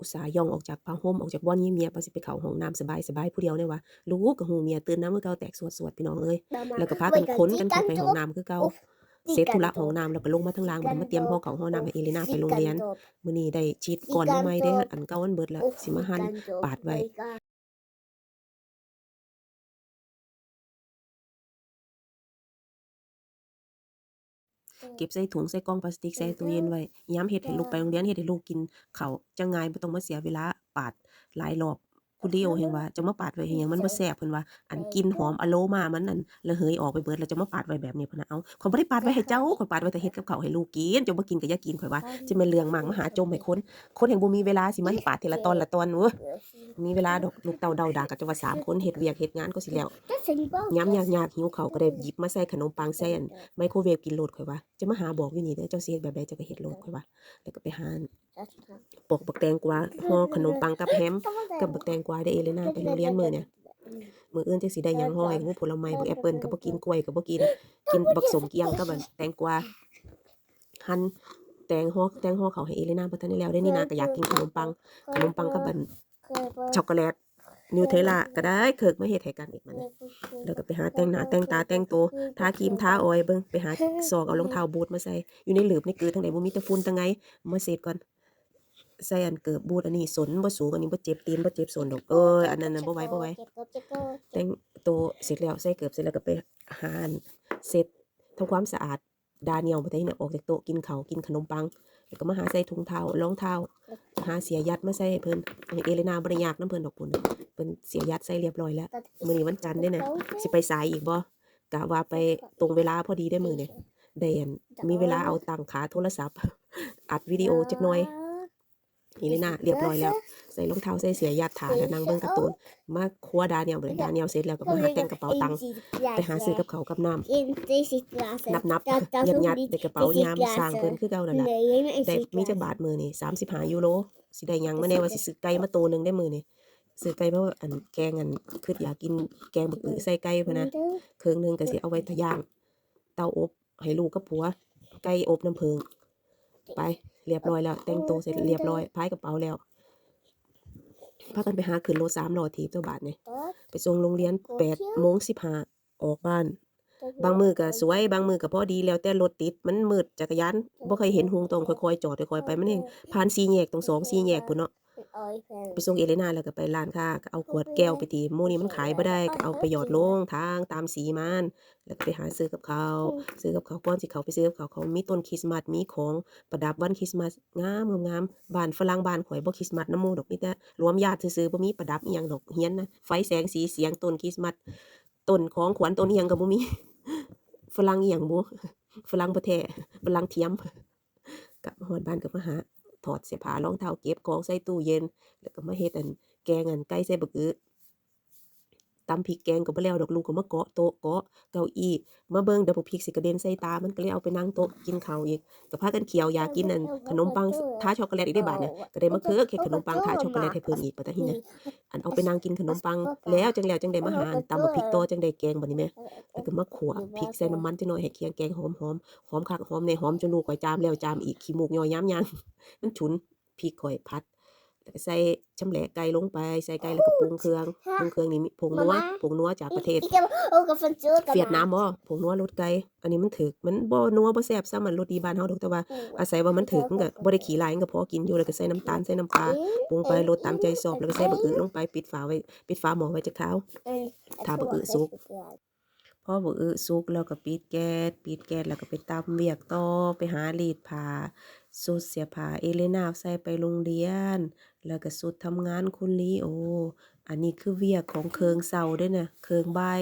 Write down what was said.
อุตส่าห์ย่องออกจากผ้าห่มออกจากบ่อนยิงเมียว่าสิไปเข้าห้องน้ำสบายๆผู้เดียวเนี่ยว่าลูกก็ฮู้เมียตื่นนำคือเก่าแตกสวดๆพี่น้องเอ้ยแล้วก็พากันขนกันเข้าไปห้องน้ำคือเก่าเสร็จธุระห้องน้ำแล้วก็ลงมาทางล่างบัดนี้มาเตรียมห่อข้าวห่อน้ำให้เอเลนาไปโรงเรียนมื้อนี้ได้ฉีดก่อนมาใหม่เด้ออันเก่ามันเบิดแล้วสิมาหั่นปาดไว้ เก็บใส่ถุงใส่กล่องพลาสติกใส่ตู้เย็นไว้ยามเฮ็ดให้ลูกไปโรงเรียนเฮ็ดให้ลูกกินข้าวจังง่ายบ่ต้องมาเสียเวลาปาดหลายรอบ คุณลีโอแฮ่งว่าจะมาปาดไว้เฮ็ดหยังมันบ่แซ่บเพิ่นว่าอันกลิ่นหอมอะโรมามันนั่นระเหยออกไปเบิดแล้วจะมาปาดไว้แบบนี้เพิ่นน่ะเอ้าข้อยบ่ได้ปาดไว้ให้เจ้าข้อยปาดไว้แต่เฮ็ดกับข้าวให้ลูกกินเจ้าบ่กินก็อย่ากินข้อยว่าจะแม่นเรื่องมากมาหาจมให้คนคนแฮ่งบ่มีเวลาสิมาให้ปาดทีละตอนละตอนโอ้ยมีเวลาดอกลูกเต้าเดาด่ากันจะว่าสามคนเฮ็ดเวียกเฮ็ดงานก็สิแล้วยามยากๆหิวข้าวก็ได้หยิบมาใส่ขนมปังใส่อันไมโครเวฟกินโลดข่อยว่าจะมาหาบอกอยู่นี่เด้อเจ้าสิเฮ็ดแบบใดเจ้าก็เฮ็ดโลดข่อยว่าแล้วก็ไปหาอัน ปอกบักแตงกวาห่อขนมปังกับแฮมกับบักแตงกวาได้เอเลนาไปโรงเรียนมื้อเนี่ยมื้ออื่นจักสิได้หยังห่อให้งูผลไม้บักแอปเปิลก็บ่กินกล้วยก็บ่กิน กินบักสมเกียงกับอันแตงกวาหั่นแตงห่อแตงห่อเขาให้เอเลนาบ่ทันได้แล้วเด้นี่นาก็อยากกินขนมปังขนมปังกับอันช็อกโกแลตนิวเทลล่าก็ได้เคิกมาเฮ็ดให้กันอีกบัดนี้แล้วก็ไปหาแต่งหน้าแต่งตาแต่งตัวทาครีมทาออยเบิ่งไปหาซอกเอารองเท้าบูทมาใส่อยู่ในหลืบในกือทั้งใดบ่มีแต่ฝุ่นทั้งไงมาเสร็จก่อน ใส่อันเกิบบูทอันนี้สนบ่สูงอันนี้บ่เจ็บตีนบ่เจ็บสนดอกเอ้ยอันนั้นน่ะบ่ไหวบ่ไหวแต่งตัวเสร็จแล้วใส่เกิบเสร็จแล้วก็ไปหาอันเสร็จทำความสะอาดดาเนียลบ่ได้เนี่ยออกจากโต๊ะกินข้าวกินขนมปังแล้วก็มาหาใส่ถุงเท้ารองเท้าหาเสียยัดมาใส่ให้เพิ่นอันนี้เอเลนาบ่ได้ยากนํเพิ่นดอกปุ่นน่ะเพิ่นเสียยัดใส่เรียบร้อยแล้วมื้อนี้วันจันทร์เด้น่ะสิไปสายอีกบ่กะว่าไปตรงเวลาพอดีได้อมื้อนี้ได้อันมีเวลาเอาตั้งขาโทรศัพท์ อัดวิดีโอจักหน่อย นี่เลยนะเรียบร้อยแล้ว ใส่รองเท้าใส่เสียยัดถาแล้วนั่งเบิ่งการ์ตูนมาครัวดาเนียลเบิ่งดาเนียลเสร็จแล้วก็มาหาแต่งกระเป๋าตังค์ไปหาซื้อกับเขาวกับน้ำนับนับยัดยัดในกระเป๋ายามสร้างเพิ่นคือเก่านั่นล่ะได้มีจักบาทมื้อนี้35ยูโรสิได้หยังมาแน่ว่าสิซื้อไก่มาโตหนึงได้มื้อนี้ซื้อไก่มาอันแกงอันคืออยากกินแกงบักอึใส่ไก่พุ่นนะเครื่องหนึงก็สิเอาไว้ทะย่างเตาอบให้ลูกกับผัวไก่อบน้ำผึ้ง ไปเรียบร้อยแล้ว แต่งตัวเสร็จเรียบร้อยพายกระเป๋าแล้วพากันไปหาขึ้นรถสามล้อถีบตัวบาทเนี่ยไปส่งโรงเรียนแปดโมงสิบห้าออกบ้าน บางมือก็สวยบางมือก็พอดีแล้วแต่รถติดมันมืดจักรยานบ่เคยเห็นหงตรงค่อยๆจอดค่อยๆไปมันเองผ่านสี่แยกตรงสองสี่แยกพุ่นเนาะ ไปส่งเอเลนาแล้วก็ไปร้านค้าก็เอาขวดแก้วไปตีหมู่นี้มันขายบ่ได้ก็เอาไปหยอดลงทางตามสีมันแล้วก็ไปหาซื้อกับเขาวซื้อกับเขาวก่อนสิเขาไปซื้อกับเขาวเขามีต้นคริสต์มาสมีของประดับวันคริสต์มาสงามงามๆบ้านฝรั่งบ้านข่อยบ่คริสต์มาสนำหมู่ดอกมีแต่รวมญาติซื่อๆบ่มีประดับอีหยังดอกเฮียนนะไฟแสงสีเสียงต้นคริสต์มาสต้นของขวัญต้นอีหยังก็บ่มีฝรั่งอีหยังบ่ฝรั่งบ่แท้ฝรั่งเทียมกลับมาฮอดบ้านก็มาหา ถอดเสื้อผ้ารองเท้าเก็บของใส่ตู้เย็น แล้วก็มาเฮ็ดอันแกงอันไก่ใส่บักอึ ตำพริกแกงก็บ่แล้วดอกลูกก็มาเกาะโต๊ะเกาะเก้าอี้มาเบิ่งเดี๋ยวบักพริกสิกระเด็นใส่ตา มันก็เลยเอาไปนั่งโต๊ะกินข้าวอีกก็พากันเคี้ยวอยากกินอันขนมปังทาช็อกโกแลตอีกได้บาดเนี่ยก็ได้มาเคือเฮ็ดขนมปังทาช็อกโกแลตให้เพิ่นอีกบัดนี้นะอันเอาไปนั่งกินขนมปัง แล้วจังแล้วจังได้มาหานตำบักพริกโตจังได้แกงบัดนี้แหมแล้วก็มาขั่วพริกใส่น้ำมันจักหน่อยให้เคียงแกงหอมๆหอมคักหอมแน่หอมจนลูกข่อยจามแล้วจามอีกขี้มูกย่อยย้ำยังมันฉุนพริกข่อยผัดแล้วก็ ใส่ชำแหละไก่ลงไป ใส่ไก่แล้วก็ปรุงเครื่องปรุงเครื่องนี่มีผงนัวผงนัวจากประเทศเวียดนามบ่ผงนัวรสไก่อันนี้มันถึกมันบ่นัวบ่แซ่บซ้ำมันรสดีบ้านเฮาดอกแต่ว่าอาศัยว่ามันถึกมันก็บ่ได้ขี้หลายมันก็พอกินอยู่แล้วก็ใส่น้ำตาลใส่น้ำปลาปรุงไปรสตามใจชอบแล้วก็ใส่บักอึลงไปปิดฝาไว้ปิดฝาหม้อไว้จักคราวถ้าบักอึสุก พอบอกอึสุกแล้วก็ปิดแก๊สปิดแก๊สแล้วก็ไปตำเวียกต่อไปหารีดผ้าสุดเสียผ้าเอเลนาใส่ไปโรงเรียน แล้วก็สุดทำงานคุณลีโอ อันนี้คือเวียกของเคิงเสาด้วยนะเคิงบาย